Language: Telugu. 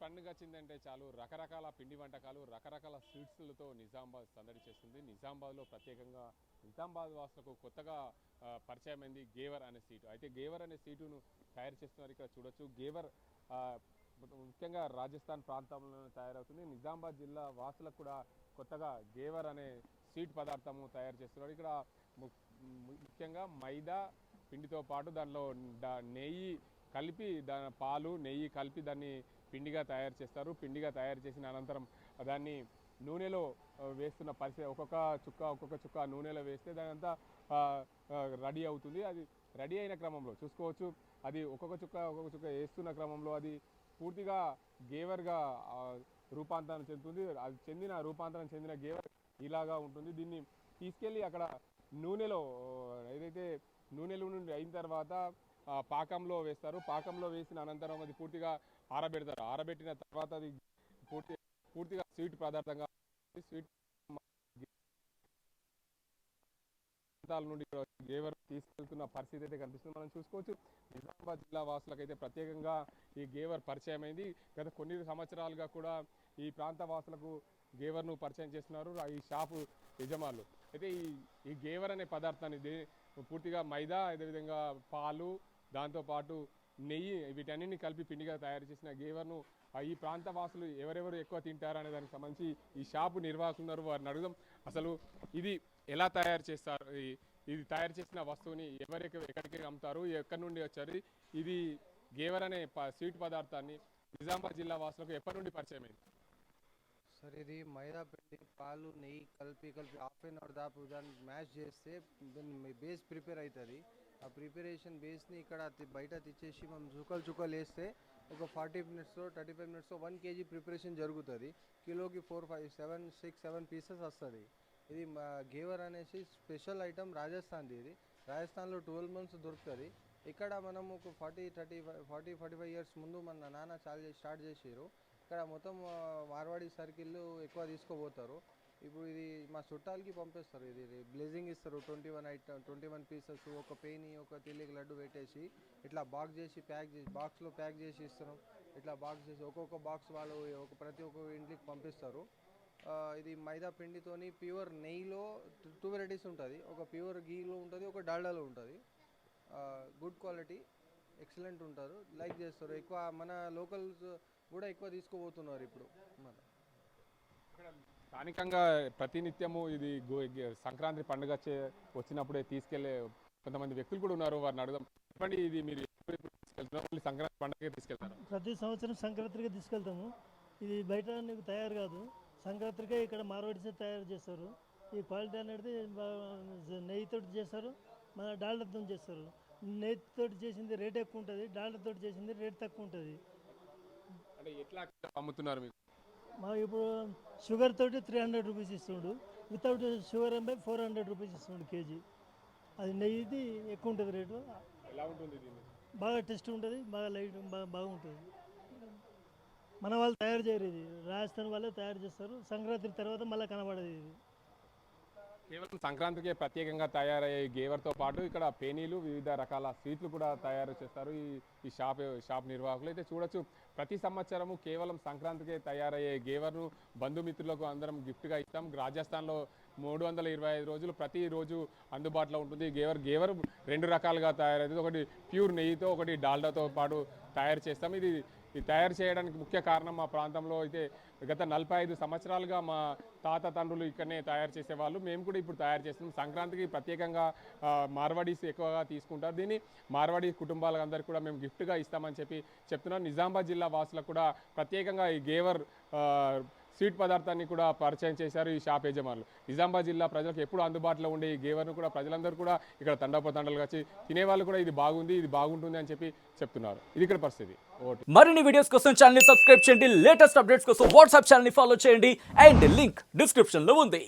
పండుగ వచ్చిందంటే చాలు. రకరకాల పిండి వంటకాలు రకరకాల స్వీట్స్లతో నిజామాబాద్ సందడి చేస్తుంది. నిజామాబాద్లో ప్రత్యేకంగా నిజామాబాద్ వాసులకు కొత్తగా పరిచయమైంది గేవర్ అనే సీటు. అయితే గేవర్ అనే సీటును తయారు చేస్తున్నారు ఇక్కడ చూడొచ్చు. గేవర్ ముఖ్యంగా రాజస్థాన్ ప్రాంతంలో తయారవుతుంది. నిజామాబాద్ జిల్లా వాసులకు కూడా కొత్తగా గేవర్ అనే స్వీట్ పదార్థము తయారు చేస్తున్నారు. ఇక్కడ ము- ముఖ్యంగా మైదా పిండితో పాటు దానిలో నెయ్యి కలిపి దాని పాలు నెయ్యి కలిపి దాన్ని పిండిగా తయారు చేస్తారు. పిండిగా తయారు చేసిన అనంతరం దాన్ని నూనెలో వేస్తున్న పరిస్థితి ఒక్కొక్క చుక్క ఒక్కొక్క చుక్క నూనెలో వేస్తే దాని అంతా రెడీ అవుతుంది. అది రెడీ అయిన క్రమంలో చూసుకోవచ్చు. అది ఒక్కొక్క చుక్క ఒక్కొక్క చుక్క వేస్తున్న క్రమంలో అది పూర్తిగా గేవర్గా రూపాంతరం చెందుతుంది. అది చెందిన రూపాంతరం చెందిన గేవర్ ఇలాగా ఉంటుంది. దీన్ని తీసుకెళ్ళి అక్కడ నూనెలో ఏదైతే నూనెలో నుండి అయిన తర్వాత పాకంలో వేస్తారు. పాకంలో వేసిన అనంతరం అది పూర్తిగా ఆరబెడతారు. ఆరబెట్టిన తర్వాత అది పూర్తి పూర్తిగా స్వీట్ పదార్థంగా స్వీట్ ప్రాంతాల నుండి గేవర్ తీసుకెళ్తున్న పరిస్థితి అయితే కనిపిస్తుంది. మనం చూసుకోవచ్చు నిజామాబాద్ జిల్లా వాసులకైతే ప్రత్యేకంగా ఈ గేవర్ పరిచయం అయింది గత కొన్ని సంవత్సరాలుగా కూడా ఈ ప్రాంత వాసులకు గేవర్ను పరిచయం చేస్తున్నారు ఈ షాపు యజమానులు. అయితే ఈ ఈ గేవర్ అనే పదార్థాన్ని పూర్తిగా మైదా అదేవిధంగా పాలు దాంతోపాటు నెయ్యి వీటన్నిటిని కలిపి పిండిగా తయారు చేసిన గేవర్ను ఈ ప్రాంత వాసులు ఎవరెవరు ఎక్కువ తింటారు అనే దానికి సంబంధించి ఈ షాపు నిర్వాహకులు ఉన్నారు. వారిని అడుగుదాం. అసలు ఇది ఎలా తయారు చేస్తారు? ఈ- ఇది తయారు చేసిన వస్తువుని ఎవరికి ఎక్కడికి అమ్ముతారు? ఎక్కడి నుండి వచ్చారు? ఇది గేవర్ అనే ప- స్వీట్ పదార్థాన్ని నిజామాబాద్ జిల్లా వాసులకు ఎప్పటి నుండి పరిచయం అయింది? సార్ ఇది మైదా పిండి పాలు నెయ్యి కలిపి కలిపి హాఫ్ అన్ అవర్ దాపు దాన్ని మ్యాష్ చేస్తే దాని బేస్ ప్రిపేర్ అవుతుంది. ఆ ప్రిపరేషన్ బేస్ని ఇక్కడ బయట తెచ్చేసి మనం చుక్కలు చుక్కలు వేస్తే ఒక ఫార్టీ మినిట్స్లో థర్టీ ఫైవ్ మినిట్స్లో వన్ కేజీ ప్రిపరేషన్ జరుగుతుంది. కిలోకి four five seven six seven pieces వస్తుంది. ఇది మా గేవర్ అనేసి స్పెషల్ ఐటమ్ రాజస్థాన్ది ఇది. రాజస్థాన్లో ట్వెల్వ్ మంత్స్ దొరుకుతుంది. ఇక్కడ మనం ఒక forty thirty five forty forty five years ముందు మన నాన్న చాలా చేసి స్టార్ట్ చేసారు ఇక్కడ మొత్తం మార్వాడి సర్కిల్ ఎక్కువ తీసుకోబోతారు ఇప్పుడు ఇది మా చుట్టాలకి పంపిస్తారు. ఇది బ్లెజింగ్ ఇస్తారు. Twenty one item twenty one pieces ఒక పేని ఒక తిల్లికి లడ్డు పెట్టేసి ఇట్లా బాక్స్ చేసి ప్యాక్ చేసి బాక్స్లో ప్యాక్ చేసి ఇస్తున్నాం ఇట్లా బాక్స్ చేసి ఒక్కొక్క బాక్స్ వాళ్ళు ఒక ప్రతి ఒక్క ఇంటికి పంపిస్తారు. ఇది మైదా పిండితోని ప్యూర్ నెయ్యిలో టూ వెరైటీస్ ఉంటుంది. ఒక ప్యూర్ గీలో ఉంటుంది ఒక డాల్డాలో ఉంటుంది. గుడ్ క్వాలిటీ ఎక్సలెంట్ ఉంటారు. లైక్ చేస్తారు. ఎక్కువ మన లోకల్స్ కూడా ఎక్కువ తీసుకుపోతున్నారు ఇప్పుడు. మన స్థానికంగా ప్రతినిత్యము ఇది సంక్రాంతి పండుగ వచ్చే వచ్చినప్పుడే తీసుకెళ్ళే కొంతమంది వ్యక్తులు కూడా ఉన్నారు. వారిని అడుగుదాం. చెప్పండి ఇది మీరు తీసుకెళ్తున్నారు సంక్రాంతి పండుగ తీసుకెళ్తారు? ప్రతి సంవత్సరం సంక్రాంతికి తీసుకెళ్తాము. ఇది బయట నీకు తయారు కాదు. సంక్రాంతికే ఇక్కడ మార్వాడిసే తయారు చేస్తారు. ఈ క్వాలిటీ అనేది నెయ్యితో చేస్తారు. మన డాల్డాతో చేస్తారు. నెయ్యితో చేసింది రేట్ ఎక్కువ ఉంటుంది. డాల్డాతో చేసింది రేట్ తక్కువ ఉంటుంది. అంటే ఎట్లా అమ్ముతున్నారు మీకు? మా ఇప్పుడు షుగర్ తోటి త్రీ హండ్రెడ్ రూపీస్ ఇస్తుండు వితౌట్ షుగర్ అంటే ఫోర్ హండ్రెడ్ రూపీస్ ఇస్తుండు కేజీ. అది నెయ్యిది ఎక్కువ ఉంటుంది రేటు. బాగా టేస్ట్ ఉంటుంది బాగా లైట్ బాగా బాగుంటుంది. మన వాళ్ళు తయారు చేయరు ఇది. రాజస్థాన్ వాళ్ళే తయారు చేస్తారు సంక్రాంతి తర్వాత మళ్ళీ కనబడదు ఇది. కేవలం సంక్రాంతికే ప్రత్యేకంగా తయారయ్యే గేవర్తో పాటు ఇక్కడ పేనీలు వివిధ రకాల స్వీట్లు కూడా తయారు చేస్తారు. ఈ ఈ షాప్ షాప్ నిర్వాహకులు అయితే చూడొచ్చు. ప్రతి సంవత్సరము కేవలం సంక్రాంతికే తయారయ్యే గేవర్ను బంధుమిత్రులకు అందరం గిఫ్ట్గా ఇస్తాం. రాజస్థాన్లో మూడు వందల ఇరవై ఐదు రోజులు ప్రతిరోజు అందుబాటులో ఉంటుంది గేవర్. గేవర్ రెండు రకాలుగా తయారవుతుంది. ఒకటి ప్యూర్ నెయ్యితో ఒకటి డాల్డాతో పాటు తయారు చేస్తాం. ఇది ఇది తయారు చేయడానికి ముఖ్య కారణం మా ప్రాంతంలో అయితే గత నలభై ఐదు సంవత్సరాలుగా మా తాత తండ్రులు ఇక్కడనే తయారు చేసేవాళ్ళు. మేము కూడా ఇప్పుడు తయారు చేస్తున్నాం. సంక్రాంతికి ప్రత్యేకంగా మార్వాడీస్ ఎక్కువగా తీసుకుంటారు. దీన్ని మార్వాడీ కుటుంబాలకు అందరికీ కూడా మేము గిఫ్ట్గా ఇస్తామని చెప్పి చెప్తున్నాం. నిజామాబాద్ జిల్లా వాసులకు కూడా ప్రత్యేకంగా ఈ గేవర్ స్వీట్ పదార్థాన్ని కూడా పరిచయం చేశారు ఈ షాప్ యజమానులు. నిజామాబాద్ జిల్లా ప్రజలకు ఎప్పుడు అందుబాటులో ఉండే ఈ గేవర్ను కూడా ప్రజలందరూ కూడా ఇక్కడ తండోపతండలుగా వచ్చి తినేవాళ్ళు కూడా ఇది బాగుంది ఇది బాగుంటుంది అని చెప్పి చెప్తున్నారు. ఇది ఇక్కడ పరిస్థితి. మరిన్ని వీడియోస్ కోసం ఛానల్ సబ్స్క్రైబ్ చేయండి. లేటెస్ట్ అప్డేట్స్ కోసం వాట్సాప్ ఛానల్ని ఫాలో చేయండి. అండ్ లింక్ డిస్క్రిప్షన్లో ఉంది.